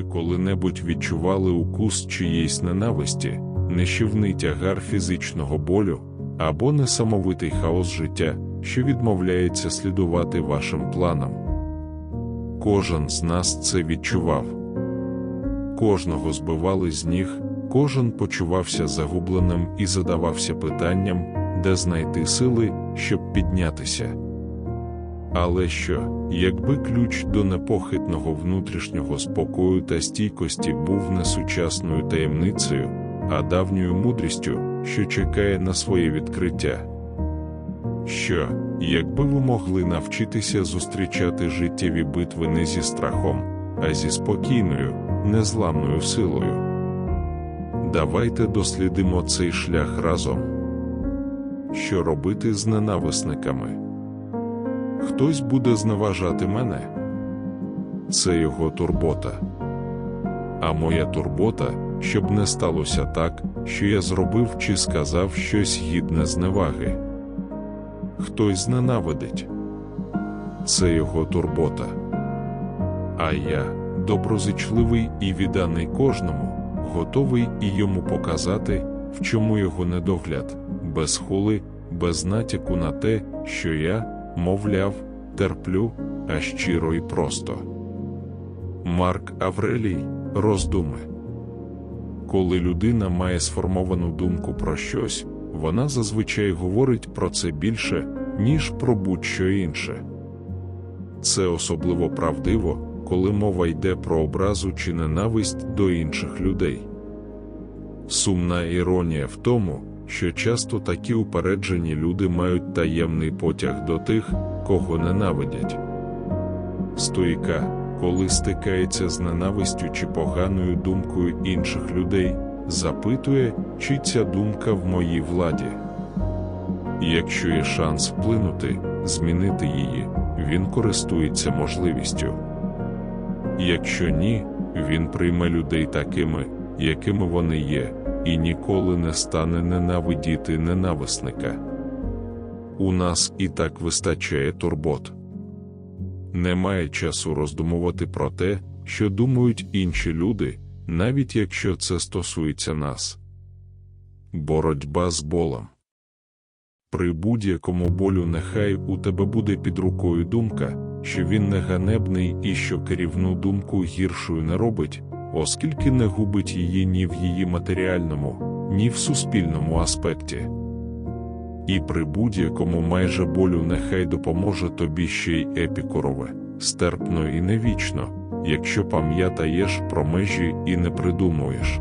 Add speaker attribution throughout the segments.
Speaker 1: Ви коли-небудь відчували укус чиєїсь ненависті, нищівний тягар фізичного болю або несамовитий хаос життя, що відмовляється слідувати вашим планам. Кожен з нас це відчував. Кожного збивали з ніг, кожен почувався загубленим і задавався питанням, де знайти сили, щоб піднятися. Але що, якби ключ до непохитного внутрішнього спокою та стійкості був не сучасною таємницею, а давньою мудрістю, що чекає на своє відкриття? Що, якби ви могли навчитися зустрічати життєві битви не зі страхом, а зі спокійною, незламною силою? Давайте дослідимо цей шлях разом. Що робити з ненависниками? Хтось буде зневажати мене. Це його турбота. А моя турбота, щоб не сталося так, що я зробив чи сказав щось гідне зневаги. Хтось зненавидить. Це його турбота. А я, доброзичливий і відданий кожному, готовий і йому показати, в чому його недогляд, без хули, без натяку на те, що я мовляв, терплю, а щиро і просто. Марк Аврелій роздуми. Коли людина має сформовану думку про щось, вона зазвичай говорить про це більше, ніж про будь-що інше. Це особливо правдиво, коли мова йде про образу чи ненависть до інших людей. Сумна іронія в тому, що часто такі упереджені люди мають таємний потяг до тих, кого ненавидять. Стоїка, коли стикається з ненавистю чи поганою думкою інших людей, запитує, чи ця думка в моїй владі. Якщо є шанс вплинути, змінити її, він користується можливістю. Якщо ні, він прийме людей такими, якими вони є і ніколи не стане ненавидіти ненависника. У нас і так вистачає турбот. Немає часу роздумувати про те, що думають інші люди, навіть якщо це стосується нас. Боротьба з болем. При будь-якому болю нехай у тебе буде під рукою думка, що він не ганебний і що керівну думку гіршою не робить, оскільки не губить її ні в її матеріальному, ні в суспільному аспекті. І при будь-якому майже болю нехай допоможе тобі ще й епікурове, стерпно і невічно, якщо пам'ятаєш про межі і не придумуєш.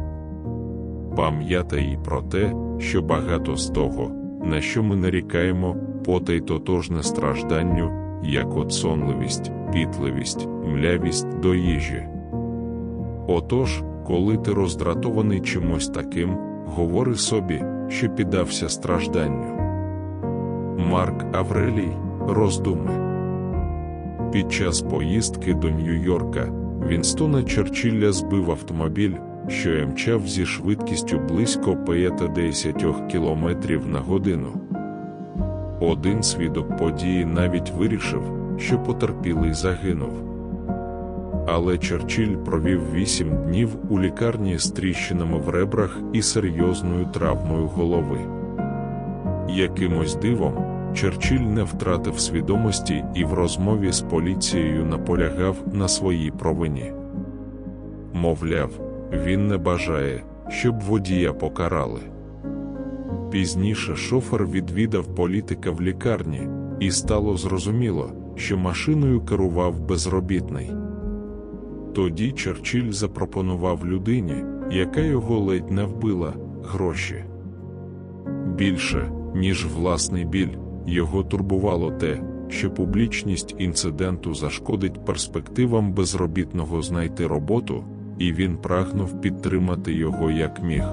Speaker 1: Пам'ятай і про те, що багато з того, на що ми нарікаємо, потай тотожне стражданню, як от сонливість, пітливість, млявість до їжі. Отож, коли ти роздратований чимось таким, говори собі, що піддався стражданню. Марк Аврелій роздуми. Під час поїздки до Нью-Йорка Вінстона Черчилля збив автомобіль, що мчав зі швидкістю близько 50 км на годину. Один свідок події навіть вирішив, що потерпілий загинув. Але Черчилль провів вісім днів у лікарні з тріщинами в ребрах і серйозною травмою голови. Якимось дивом Черчилль не втратив свідомості і в розмові з поліцією наполягав на своїй провині. Мовляв, він не бажає, щоб водія покарали. Пізніше шофер відвідав політика в лікарні, і стало зрозуміло, що машиною керував безробітний. Тоді Черчилль запропонував людині, яка його ледь не вбила, гроші. Більше, ніж власний біль, його турбувало те, що публічність інциденту зашкодить перспективам безробітного знайти роботу, і він прагнув підтримати його як міг.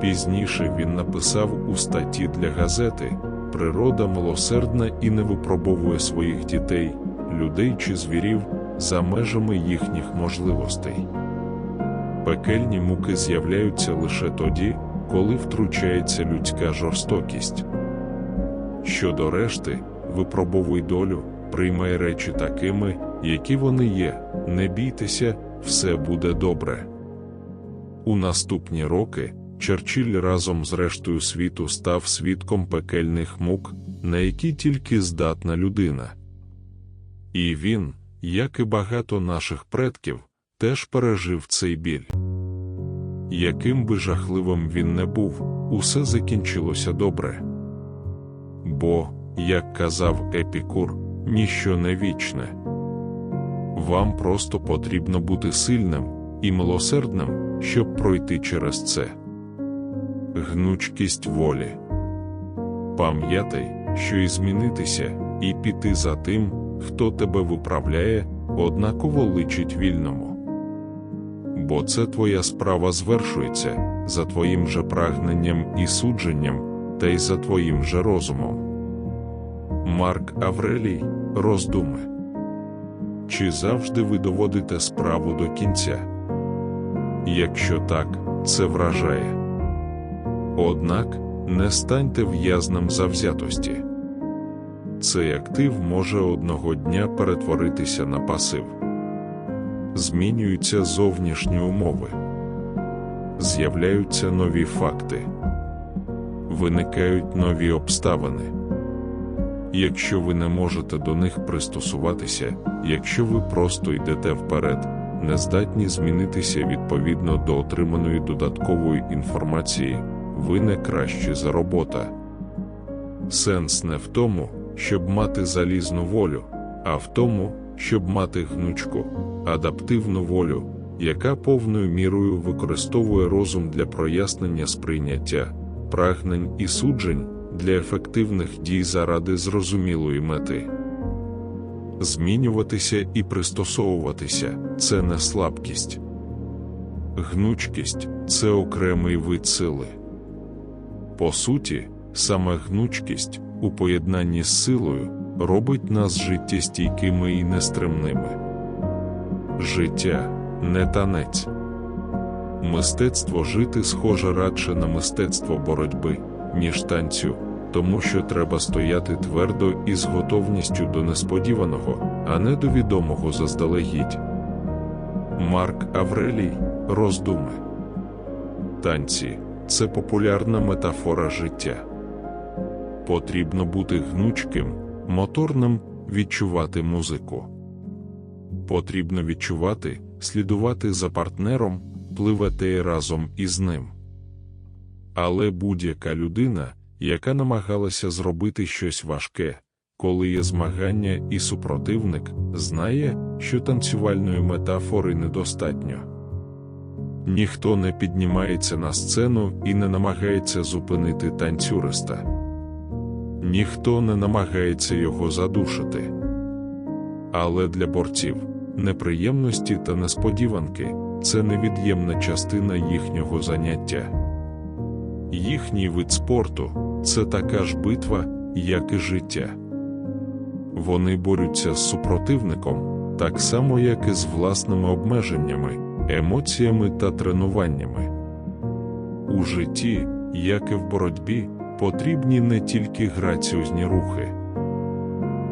Speaker 1: Пізніше він написав у статті для газети Природа милосердна і не випробовує своїх дітей, людей чи звірів за межами їхніх можливостей. Пекельні муки з'являються лише тоді, коли втручається людська жорстокість. Щодо решти, випробовуй долю, приймай речі такими, які вони є, не бійтеся, все буде добре. У наступні роки Черчилль разом з рештою світу став свідком пекельних мук, на які тільки здатна людина. І він, як і багато наших предків, теж пережив цей біль. Яким би жахливим він не був, усе закінчилося добре. Бо, як казав Епікур, ніщо не вічне. Вам просто потрібно бути сильним і милосердним, щоб пройти через це. Гнучкість волі. Пам'ятай, що і змінитися, і піти за тим, хто тебе виправляє, однаково личить вільному. Бо це твоя справа звершується за твоїм же прагненням і судженням, та й за твоїм же розумом. Марк Аврелій, роздуми. Чи завжди ви доводите справу до кінця? Якщо так, це вражає. Однак не станьте в'язнем завзятості. Цей актив може одного дня перетворитися на пасив. Змінюються зовнішні умови, з'являються нові факти, виникають нові обставини. Якщо ви не можете до них пристосуватися, якщо ви просто йдете вперед, не здатні змінитися відповідно до отриманої додаткової інформації, ви не кращі за робота. Сенс не в тому, щоб мати залізну волю, а в тому, щоб мати гнучку, адаптивну волю, яка повною мірою використовує розум для прояснення сприйняття, прагнень і суджень для ефективних дій заради зрозумілої мети. Змінюватися і пристосовуватися це не слабкість. Гнучкість це окремий вид сили. По суті, саме гнучкість у поєднанні з силою робить нас життєстійкими і нестримними. Життя не танець. Мистецтво жити схоже радше на мистецтво боротьби, ніж танцю, тому що треба стояти твердо і з готовністю до несподіваного, а не до відомого заздалегідь. Марк Аврелій роздуми. Танці це популярна метафора життя. Потрібно бути гнучким, моторним, відчувати музику. Потрібно відчувати, слідувати за партнером, пливати разом із ним. Але будь-яка людина, яка намагалася зробити щось важке, коли є змагання і супротивник, знає, що танцювальної метафори недостатньо. Ніхто не піднімається на сцену і не намагається зупинити танцюриста. Ніхто не намагається його задушити. Але для борців неприємності та несподіванки це невід'ємна частина їхнього заняття. Їхній вид спорту це така ж битва, як і життя. Вони борються з супротивником так само, як і з власними обмеженнями, емоціями та тренуваннями. У житті, як і в боротьбі, потрібні не тільки граціозні рухи.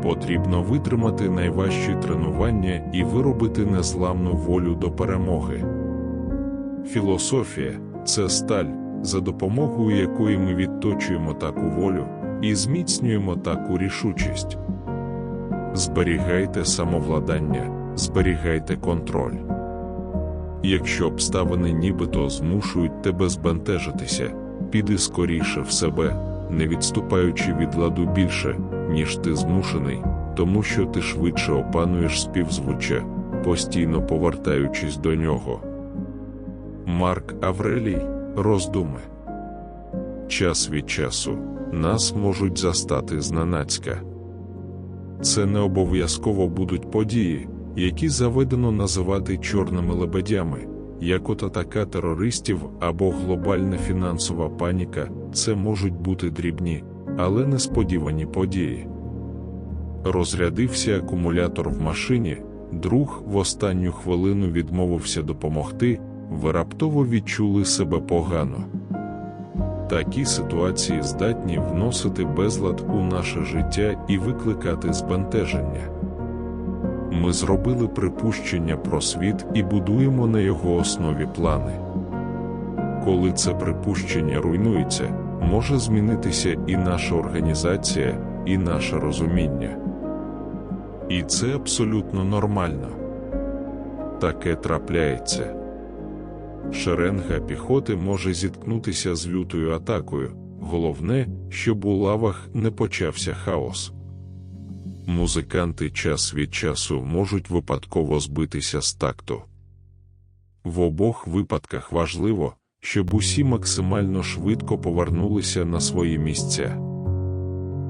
Speaker 1: Потрібно витримати найважчі тренування і виробити незламну волю до перемоги. Філософія це сталь, за допомогою якої ми відточуємо таку волю і зміцнюємо таку рішучість. Зберігайте самовладання, зберігайте контроль. Якщо обставини нібито змушують тебе збентежитися, піди скоріше в себе, не відступаючи від ладу більше, ніж ти змушений, тому що ти швидше опануєш співзвуччя, постійно повертаючись до нього. Марк Аврелій роздуми. Час від часу нас можуть застати зненацька. Це не обов'язково будуть події, які заведено називати чорними лебедями, як от атака терористів або глобальна фінансова паніка, це можуть бути дрібні, але несподівані події. Розрядився акумулятор в машині, друг в останню хвилину відмовився допомогти, ви раптово відчули себе погано. Такі ситуації здатні вносити безлад у наше життя і викликати збентеження. Ми зробили припущення про світ і будуємо на його основі плани. Коли це припущення руйнується, може змінитися і наша організація, і наше розуміння. І це абсолютно нормально. Таке трапляється. Шеренга піхоти може зіткнутися з лютою атакою. Головне, щоб у лавах не почався хаос. Музиканти час від часу можуть випадково збитися з такту. В обох випадках важливо, щоб усі максимально швидко повернулися на свої місця.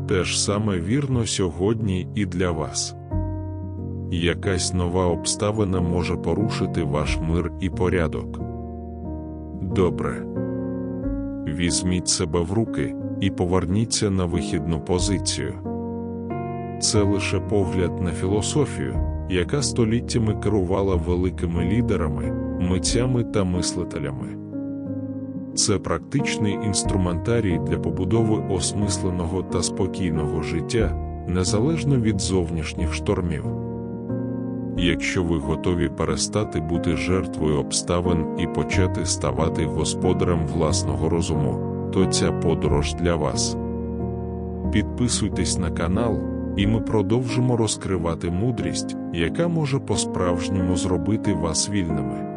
Speaker 1: Те ж саме вірно сьогодні і для вас. Якась нова обставина може порушити ваш мир і порядок. Добре. Візьміть себе в руки і поверніться на вихідну позицію. Це лише погляд на філософію, яка століттями керувала великими лідерами, митцями та мислителями. Це практичний інструментарій для побудови осмисленого та спокійного життя, незалежно від зовнішніх штормів. Якщо ви готові перестати бути жертвою обставин і почати ставати господарем власного розуму, то ця подорож для вас. Підписуйтесь на канал, і ми продовжимо розкривати мудрість, яка може по-справжньому зробити вас вільними.